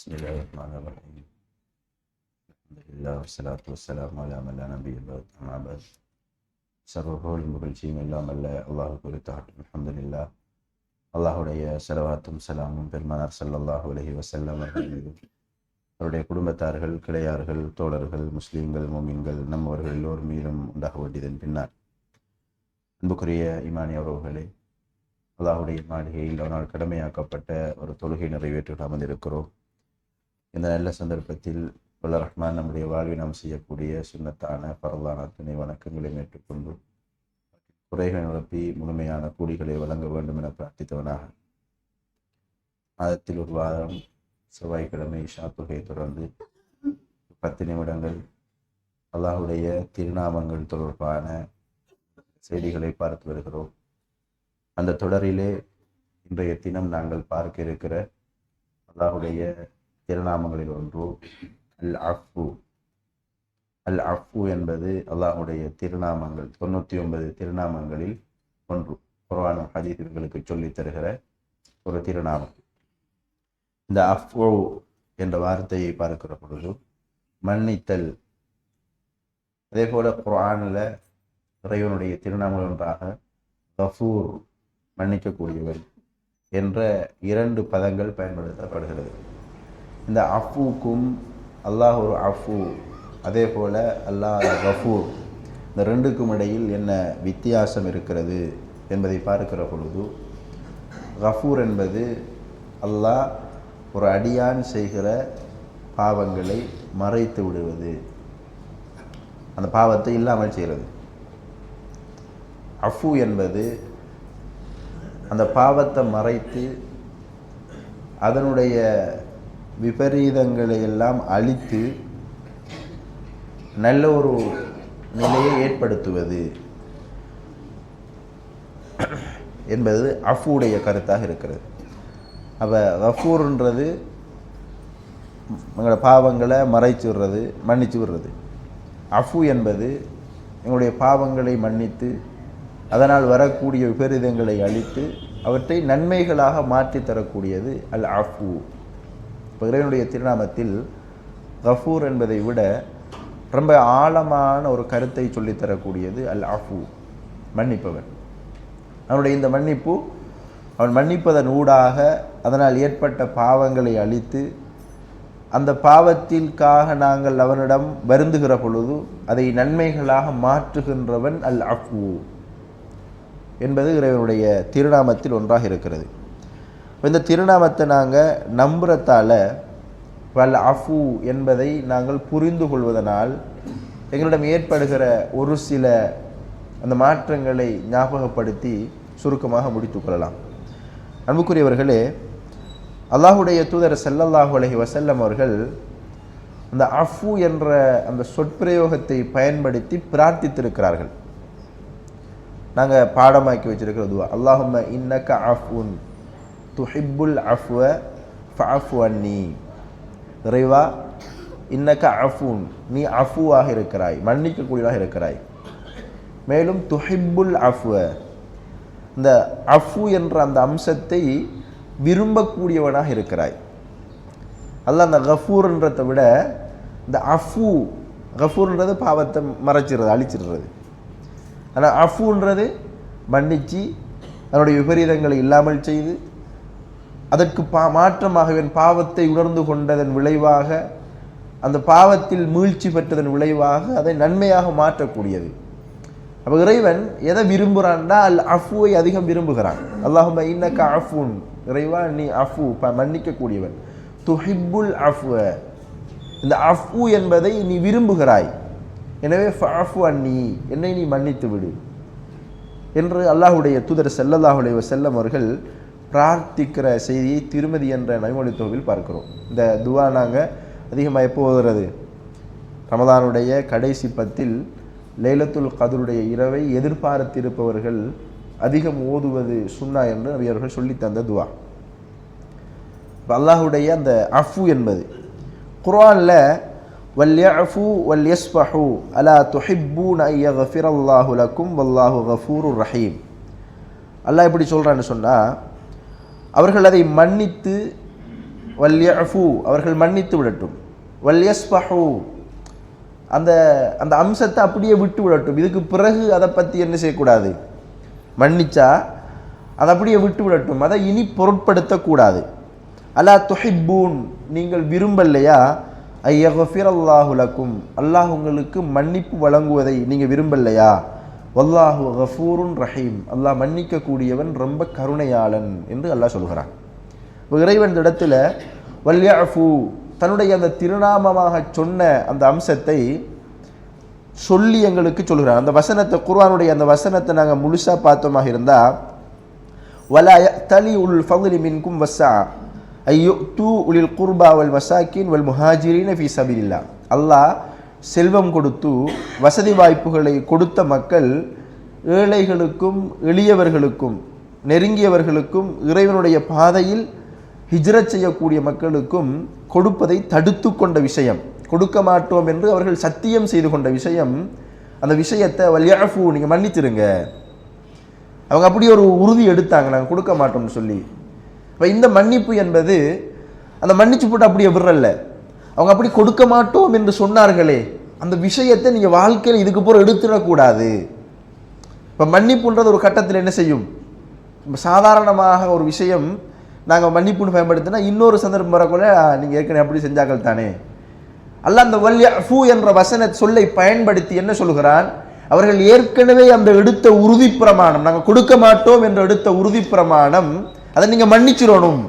بسم الله الرحمن الرحيم الحمد لله والصلاة والسلام على من لا نبي بعد أما بعد சர்வபோல் புகழ்ச்சியும் எல்லாம் அல்ல அல்லாஹு குறித்தாட்டும் அல்ஹம்துலில்லாஹ் அல்லாஹுடைய செலவாத்தும் சலாமும் பெருமானார் ஸல்லல்லாஹு அலைஹி வஸல்லம் அவர்கள் மீதும் அவருடைய குடும்பத்தார்கள் கிளையார்கள் தோழர்கள் முஸ்லீம்கள் மோமின்கள் நம்மவர்கள் எல்லோர் மீதும் உண்டாக வேண்டியதன் பின்னால் அன்புக்குரிய இமானி அவர்களே அல்லாஹுடைய மாளிகையில் அவனால் கடமையாக்கப்பட்ட ஒரு தொழுகை நிறைவேற்றி அமர்ந்திருக்கிறோம் இந்த நல்ல சந்தர்ப்பத்தில் உள்ள ரஹ்மான் நம்முடைய வாழ்வில் நாம் செய்யக்கூடிய சுண்ணத்தான பரவான துணை வணக்கங்களை ஏற்றுக்கொண்டு குறைகளை நிரப்பி முழுமையான கூலிகளை வழங்க வேண்டும் என பிரார்த்தித்தவனாக. மாதத்தில் ஒரு வாரம் செவ்வாய்க்கிழமை ஷாத்துகையை தொடர்ந்து பத்து நிமிடங்கள் அல்லாஹுடைய திருநாமங்கள் தொடர்பான செய்திகளை பார்த்து வருகிறோம். அந்த தொடரிலே இன்றைய தினம் நாங்கள் பார்க்க இருக்கிற அல்லாஹுடைய திருநாமங்களில் ஒன்று. அல் அஃபு அல் அஃபு என்பது அல்லாஹுடைய திருநாமங்கள் தொண்ணூற்றி ஒன்பது திருநாமங்களில் ஒன்று. குர்ஆனும் ஹதீதுகளுக்கு சொல்லித் தருகிற ஒரு திருநாமம். இந்த அஃபு என்ற வார்த்தையை பார்க்கிற பொழுது மன்னித்தல். அதே போல குரானில் இறைவனுடைய திருநாமங்கள் ஒன்றாக கஃபூர் மன்னிக்கக்கூடியவர் என்ற இரண்டு பதங்கள் பயன்படுத்தப்படுகிறது. இந்த அஃபூக்கும் அல்லாஹ் ஒரு அஃபு அதே போல் அல்லாஹ் கஃபூர். இந்த ரெண்டுக்கும் இடையில் என்ன வித்தியாசம் இருக்கிறது என்பதை பார்க்கிற பொழுது கஃபூர் என்பது அல்லாஹ் ஒரு அடியான் செய்கிற பாவங்களை மறைத்து விடுவது. அந்த பாவத்தை இல்லாமல் செய்கிறது. அஃபு என்பது அந்த பாவத்தை மறைத்து அதனுடைய விபரீதங்களை எல்லாம் அழித்து நல்ல ஒரு நிலையை ஏற்படுத்துவது என்பது அஃபுடைய கருத்தாக இருக்கிறது. அப்போ கஃபூர்ன்றது எங்களோட பாவங்களை மறைச்சு விடுறது மன்னிச்சு விடுறது. அஃபு என்பது எங்களுடைய பாவங்களை மன்னித்து அதனால் வரக்கூடிய விபரீதங்களை அழித்து அவற்றை நன்மைகளாக மாற்றி தரக்கூடியது அல் அஃபு இப்போ இறைவனுடைய திருநாமத்தில் கஃபூர் என்பதை விட ரொம்ப ஆழமான ஒரு கருத்தை சொல்லித்தரக்கூடியது அல் அஃபு மன்னிப்பவன் அவனுடைய இந்த மன்னிப்பு அவன் மன்னிப்பதன் ஊடாக அதனால் ஏற்பட்ட பாவங்களை அழித்து அந்த பாவத்திற்காக நாங்கள் அவனிடம் வருந்துகிற பொழுது அதை நன்மைகளாக மாற்றுகின்றவன் அல் அஃபு என்பது இறைவனுடைய திருநாமத்தில் ஒன்றாக இருக்கிறது. இந்த திருநாமத்தை நாங்கள் நம்புறத்தால வல் அஃபு என்பதை நாங்கள் புரிந்து கொள்வதனால் எங்களிடம் ஏற்படுகிற ஒரு சில அந்த மாற்றங்களை ஞாபகப்படுத்தி சுருக்கமாக முடித்துக்கொள்ளலாம் அன்புக்குரியவர்களே அல்லாஹுடைய தூதர் செல்லல்லாஹு அலஹி வசல்லம் அவர்கள் அந்த அஃபு என்ற அந்த சொற்பிரயோகத்தை பயன்படுத்தி பிரார்த்தித்திருக்கிறார்கள். நாங்கள் பாடமாக்கி வச்சிருக்கிற துவா அல்லாஹும்ம இன்னக்க அஃபுன் துஹிப்புல் அஃப்வ ஃபஃப்வன்னி இறைவா இன்னக்க அஃபூன் நீ அஃபுவாக இருக்கிறாய் மன்னிக்கக்கூடியதாக இருக்கிறாய். மேலும் துஹிப்புல் அஃப்வ இந்த அஃபு என்ற அந்த அம்சத்தை விரும்பக்கூடியவனாக இருக்கிறாய். அல்ல அந்த கஃபூர்ன்றதை விட இந்த அஃபு கஃபூர்ன்றது பாவத்தை மறைச்சிடுறது அழிச்சிடுறது. ஆனால் அஃபுன்றது மன்னித்து அதனுடைய விபரீதங்களை இல்லாமல் செய்து அதற்கு பா மாற்றமாக இவன் பாவத்தை உணர்ந்து கொண்டதன் விளைவாக அந்த பாவத்தில் மீழ்ச்சி பெற்றதன் விளைவாக அதை நன்மையாக மாற்றக்கூடியது. அப்போ இறைவன் எதை விரும்புகிறான்டா அல் அஃபுவை அதிகம் விரும்புகிறான். அல்லாஹும் இன்னக்க அஃபுன். இறைவா நீ அஃபு மன்னிக்கக்கூடியவன். துஹிப்புல் அஃப்வ. இந்த அஃபு என்பதை நீ விரும்புகிறாய். எனவே ஃபஃபு அன்னி என்னை நீ மன்னித்து விடு என்று அல்லாஹுடைய தூதர் செல்லல்லாஹுடைய செல்லம் அவர்கள் பிரார்த்திக்கிற செய்தியை திருமதி என்ற நைமொழி தொகுப்பில் பார்க்கிறோம். இந்த துவா நாங்கள் அதிகமாக எப்போ ஓதுறது? ரமதானுடைய கடைசி பத்தில் லைலத்துல் கதருடைய இரவை எதிர்பார்த்திருப்பவர்கள் அதிகம் ஓதுவது சுன்னா என்று நபியவர்கள் சொல்லித்தந்த துவா. இப்போ அல்லாஹுடைய அந்த அஃபு என்பது. குர்ஆனில் வல்யஃபு வல்யஸ்பஹு அலா துஹிப்பூன் ஐயஃபிர் அல்லாஹு லக்கும் வல்லாஹு கஃபூரு ரஹீம். அல்லாஹ் எப்படி சொல்கிறான்னு சொன்னால் அவர்கள் அதை மன்னித்து வல்யஃபு அவர்கள் மன்னித்து விடட்டும். வல்யஸ்பஹு அந்த அந்த அம்சத்தை அப்படியே விட்டு விடட்டும். இதுக்கு பிறகு அதை பற்றி என்ன செய்யக்கூடாது? மன்னிச்சா அதை அப்படியே விட்டு விடட்டும். அதை இனி பொருட்படுத்தக்கூடாது. அல்லா துஹிப்பூன் நீங்கள் விரும்பலையா? ஐயஃபிர் அல்லாஹுலக்கும் அல்லாஹ் உங்களுக்கு மன்னிப்பு வழங்குவதை நீங்கள் விரும்பலையா? வல்லாஹு கஃபூருன் ரஹீம். அல்லாஹ் மன்னிக்கக்கூடியவன் ரொம்ப கருணையாளன் என்று அல்லாஹ் சொல்கிறான். இறைவன் இடத்துல வல்யாஃபு தன்னுடைய அந்த திருநாமமாக சொன்ன அந்த அம்சத்தை சொல்லி எங்களுக்கு சொல்கிறான். அந்த வசனத்தை குர்வானுடைய அந்த வசனத்தை நாங்கள் முழுசாக பார்த்தோமாக இருந்தால் வலாய தலி உல் ஃபகுலி மின்கும் வசா ஐயோ தூ உலில் குர்பா வல் வசாக்கின் வல் முஹாஜிரின் ஃபி சபில்லா அல்லாஹ் செல்வம் கொடுத்து வசதி வாய்ப்புகளை கொடுத்த மக்கள் ஏழைகளுக்கும் எளியவர்களுக்கும் நெருங்கியவர்களுக்கும் இறைவனுடைய பாதையில் ஹிஜ்ரத் செய்யக்கூடிய மக்களுக்கும் கொடுப்பதை தடுத்து கொண்ட விஷயம். கொடுக்க மாட்டோம் என்று அவர்கள் சத்தியம் செய்து கொண்ட விஷயம். அந்த விஷயத்தை வல்யாஃபு நீங்கள் மன்னிச்சிருங்க. அவங்க அப்படி ஒரு உறுதி எடுத்தாங்க நாங்கள் கொடுக்க மாட்டோம்னு சொல்லி. இப்போ இந்த மன்னிப்பு என்பது அந்த மன்னிச்சு போட்டு அப்படியே விடுறல்ல அவங்க அப்படி கொடுக்க மாட்டோம் என்று சொன்னார்களே அந்த விஷயத்தை நீங்கள் வாழ்க்கையில் இதுக்கு போகிற எடுத்துடக்கூடாது. இப்போ மன்னிப்புன்றது ஒரு கட்டத்தில் என்ன செய்யும்? இப்போ சாதாரணமாக ஒரு விஷயம் நாங்கள் மன்னிப்புன்னு பயன்படுத்தினா இன்னொரு சந்தர்ப்பம் வரக்குள்ள நீங்கள் ஏற்கனவே அப்படி செஞ்சாக்கள் தானே. அல்ல அந்த வல்ய ஃபூ என்ற வசன சொல்லை பயன்படுத்தி என்ன சொல்கிறான் அவர்கள் ஏற்கனவே அந்த எடுத்த உறுதி பிரமாணம் நாங்கள் கொடுக்க மாட்டோம் என்று எடுத்த உறுதி பிரமாணம் அதை நீங்கள் மன்னிச்சிடணும்.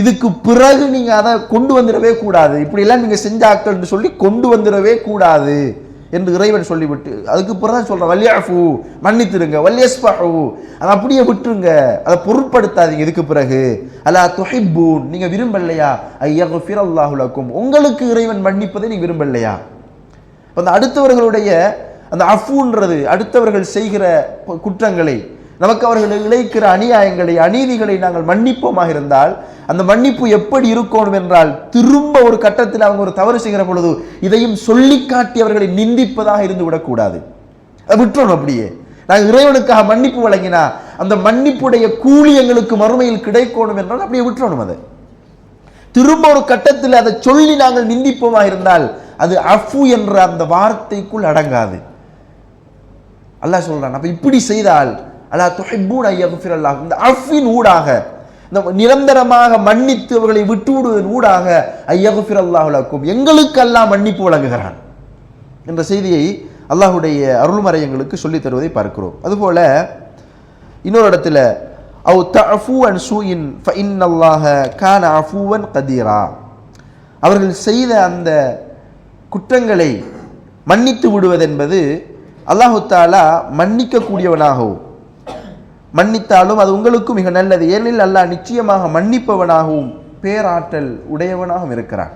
இதுக்கு பிறகு நீங்கள் அதை கொண்டு வந்துடவே கூடாது. இப்படியெல்லாம் நீங்கள் செஞ்சாக்கள்னு சொல்லி கொண்டு வந்துடவே கூடாது என்று இறைவன் சொல்லிவிட்டு அதுக்கு பிறகு தான் சொல்கிறேன் வல்யாஃபு மன்னித்திருங்க வல்யஸ்பஹு அதை அப்படியே விட்டுருங்க. அதை பொருட்படுத்தாதீங்க இதுக்கு பிறகு. அல்லா துஹிப்பூன். நீங்கள் விரும்பலையா? ஐயகுஃபிர் அல்லாஹுலக்கும் உங்களுக்கு இறைவன் மன்னிப்பதை நீ விரும்பலையா? அந்த அடுத்தவர்களுடைய அந்த அஃபுன்றது அடுத்தவர்கள் செய்கிற குற்றங்களை நமக்கு அவர்கள் இழைக்கிற அநியாயங்களை அநீதிகளை நாங்கள் மன்னிப்போமாக இருந்தால் அந்த மன்னிப்பு எப்படி இருக்கணும் என்றால் திரும்ப ஒரு கட்டத்தில் அவங்க ஒரு தவறு செய்கிற பொழுது இதையும் சொல்லி காட்டி அவர்களை நிந்திப்பதாக இருந்து விடக்கூடாது. அதை விட்டுறணும் அப்படியே. நாங்கள் இறைவனுக்காக மன்னிப்பு வழங்கினா அந்த மன்னிப்புடைய கூலி எங்களுக்கு மறுமையில் கிடைக்கணும் என்றால் அப்படியே விட்டுறணும் அதை. திரும்ப ஒரு கட்டத்தில் அதை சொல்லி நாங்கள் நிந்திப்போமா இருந்தால் அது அஃபு என்ற அந்த வார்த்தைக்குள் அடங்காது. அல்லாஹ் சொல்றான் அப்ப இப்படி செய்தால் அல்லாஹ் துஹிப்பூன் ஐயகுஃபிர் அல்லாஹ் இந்த அஃபின் ஊடாக நிரந்தரமாக மன்னித்து அவர்களை விட்டுவிடுவதன் ஊடாக ஐயகுஃபிர் அல்லாஹுலாக்கும் எங்களுக்கெல்லாம் மன்னிப்பு வழங்குகிறான் என்ற செய்தியை அல்லாஹுடைய அருள்மறை எங்களுக்கு சொல்லித் தருவதை பார்க்கிறோம். அதுபோல இன்னொரு இடத்துல அவு தஃபு அன் சூயின் ஃபஇன்னல்லாஹ கான அஃபூவன் கதீரா. அவர்கள் செய்த அந்த குற்றங்களை மன்னித்து விடுவதென்பது அல்லாஹு தாலா மன்னிக்கக்கூடியவனாகவும் மன்னித்தாலும் அது உங்களுக்கு மிக நல்லது. ஏனெனில் அல்லாஹ் நிச்சயமாக மன்னிப்பவனாகவும் பேராற்றல் உடையவனாகவும் இருக்கிறான்.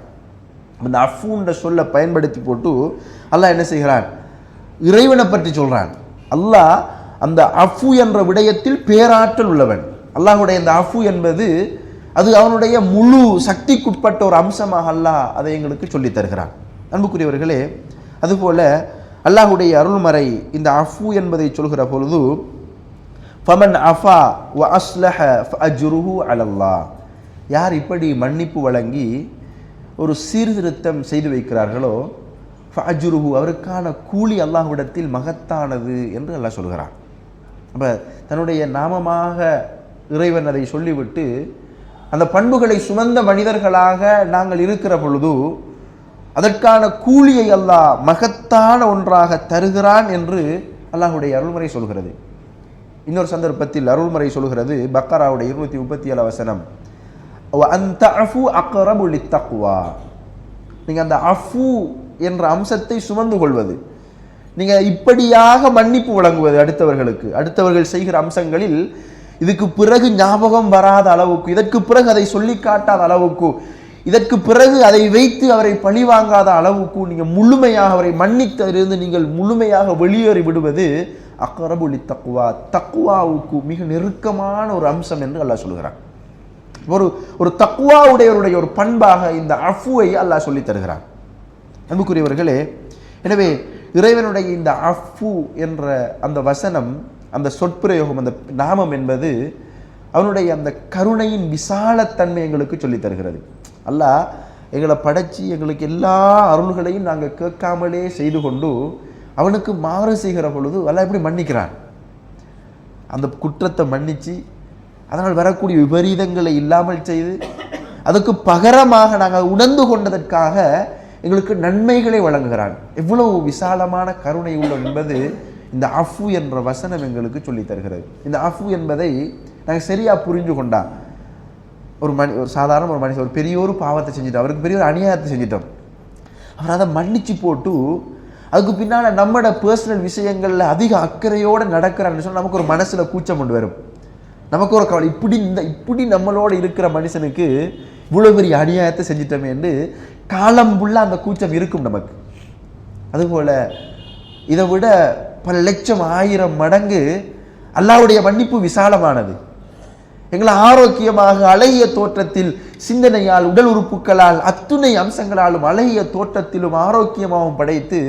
இந்த அஃபூன்ற சொல்லை பயன்படுத்தி போட்டு அல்லாஹ் என்ன செய்கிறான்? இறைவனை பற்றி சொல்கிறான் அல்லாஹ் அந்த அஃபு என்ற விடயத்தில் பேராற்றல் உள்ளவன். அல்லாஹுடைய இந்த அஃபு என்பது அது அவனுடைய முழு சக்திக்குட்பட்ட ஒரு அம்சமாக அல்லாஹ் அதை எங்களுக்கு சொல்லித் தருகிறான். அன்புக்குரியவர்களே அதுபோல அல்லாஹுடைய அருள்மறை இந்த அஃபு என்பதை சொல்கிற பொழுது ஃபமன் அஃபா வ அஸ்லஹ ஃபஅஜ்ருஹு அலல்லா யார் இப்படி மன்னிப்பு வழங்கி ஒரு சீர்திருத்தம் செய்து வைக்கிறார்களோ ஃபஅஜ்ருஹு அவருக்கான கூலி அல்லாஹ்விடத்தில் மகத்தானது என்று அல்லாஹ் சொல்கிறான். அப்போ தன்னுடைய நாமமாக இறைவன் அதை சொல்லிவிட்டு அந்த பண்புகளை சுமந்த மனிதர்களாக நாங்கள் இருக்கிற பொழுது அதற்கான கூலியை அல்லாஹ் மகத்தான ஒன்றாக தருகிறான் என்று அல்லாஹ்வுடைய அருள்முறை சொல்கிறது. இன்னொரு சந்தர்ப்பத்தில் அருள்முறை சொல்கிறது பக்கராவுடைய இருநூத்தி முப்பத்தி ஏழு வசனம். அந்த அஃபு அக்ரபு தக்குவா நீங்கள் அந்த அஃபு என்ற அம்சத்தை சுமந்து கொள்வது. நீங்கள் இப்படியாக மன்னிப்பு வழங்குவது அடுத்தவர்களுக்கு. அடுத்தவர்கள் செய்கிற அம்சங்களில் இதுக்கு பிறகு ஞாபகம் வராத அளவுக்கு இதற்கு பிறகு அதை சொல்லி காட்டாத அளவுக்கு இதற்கு பிறகு அதை வைத்து அவரை பழிவாங்காத அளவுக்கு நீங்கள் முழுமையாக அவரை மன்னித்ததிலிருந்து நீங்கள் முழுமையாக வெளியேறி விடுவது அக்கரபுலி தக்குவா தக்குவாவுக்கு மிக நெருக்கமான ஒரு அம்சம் என்று அல்லாஹ் சொல்கிறான் ஒரு ஒரு தக்குவா உடையவருடைய ஒரு பண்பாக இந்த அஃபுவை அல்லாஹ் சொல்லித் தருகிறான். அன்புக்குரியவர்களே எனவே இறைவனுடைய இந்த அஃபு என்ற அந்த வசனம் அந்த சொற்பிரயோகம் அந்த நாமம் என்பது அவனுடைய அந்த கருணையின் விசாலத்தன்மை எங்களுக்கு சொல்லித் தருகிறது. அல்லாஹ் எங்களை படைச்சி எங்களுக்கு எல்லா அருள்களையும் நாங்கள் கேட்காமலே செய்து கொண்டு அவனுக்கு மாறு செய்கிற பொழுது எல்லாம் எப்படி மன்னிக்கிறான்? அந்த குற்றத்தை மன்னித்து அதனால் வரக்கூடிய விபரீதங்களை இல்லாமல் செய்து அதுக்கு பகரமாக நாங்கள் உணர்ந்து கொண்டதற்காக எங்களுக்கு நன்மைகளை வழங்குகிறான். எவ்வளவு விசாலமான கருணை உள்ள என்பது இந்த அஃபு என்ற வசனம் எங்களுக்கு சொல்லித் தருகிறது. இந்த அஃபு என்பதை நாங்கள் சரியாக புரிஞ்சு கொண்டா ஒரு மனி ஒரு சாதாரண ஒரு மனுஷன் ஒரு பெரிய ஒரு பாவத்தை செஞ்சுட்டோம் அவருக்கு பெரிய ஒரு அநியாயத்தை செஞ்சிட்டோம் அவர் அதை மன்னிச்சு போட்டு அதுக்கு பின்னால் நம்மட பர்சனல் விஷயங்களில் அதிக அக்கறையோடு நடக்கிறான்னு சொன்னால் நமக்கு ஒரு மனசில் கூச்சம் கொண்டு வரும். நமக்கு ஒரு கவலை இப்படி இந்த இப்படி நம்மளோட இருக்கிற மனுஷனுக்கு இவ்வளோ பெரிய அநியாயத்தை செஞ்சிட்டோமே என்று காலம் ஃபுல்லாக அந்த கூச்சம் இருக்கும் நமக்கு. அதுபோல் இதை விட பல லட்சம் ஆயிரம் மடங்கு அல்லாவுடைய மன்னிப்பு விசாலமானது. எங்களை ஆரோக்கியமாக அழகிய தோற்றத்தில் சிந்தனையால் உடல் உறுப்புகளால் அத்துணை அம்சங்களாலும் அழகிய தோற்றத்திலும் ஆரோக்கியமாகவும் படைத்து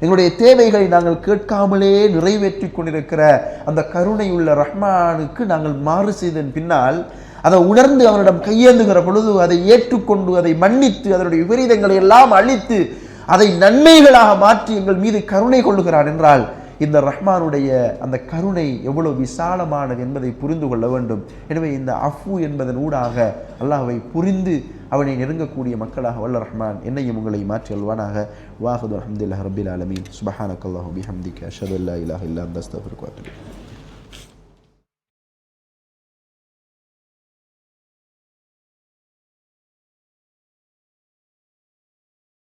எங்களுடைய தேவைகளை நாங்கள் கேட்காமலே நிறைவேற்றி கொண்டிருக்கிற அந்த கருணையுள்ள ரஹ்மானுக்கு நாங்கள் மாறு செய்தன் பின்னால் அதை உணர்ந்து அவனிடம் கையேந்துகிற பொழுது அதை ஏற்றுக்கொண்டு அதை மன்னித்து அதனுடைய விபரீதங்களை எல்லாம் அழித்து அதை நன்மைகளாக மாற்றி எங்கள் மீது கருணை கொள்ளுகிறான் என்றால் இந்த ரஹ்மானுடைய அந்த கருணை எவ்வளவு விசாலமானது என்பதை புரிந்து கொள்ள வேண்டும். எனவே இந்த அஃபு என்பதன் ஊடாக அல்லாஹை புரிந்து அவனை நெருங்கக்கூடிய மக்களாக வல்ல ரஹ்மான் என்னையும் உங்களை மாற்றி அல்வானாக. வாஹது அஹமதுல்லாஹ் ரபில் ஆலமீன். சுபஹானக்கல்லாஹு பிஹம்திக. அஷதுல்லா அல்லா இல்லா அந்த அஸ்தஃபிருக்க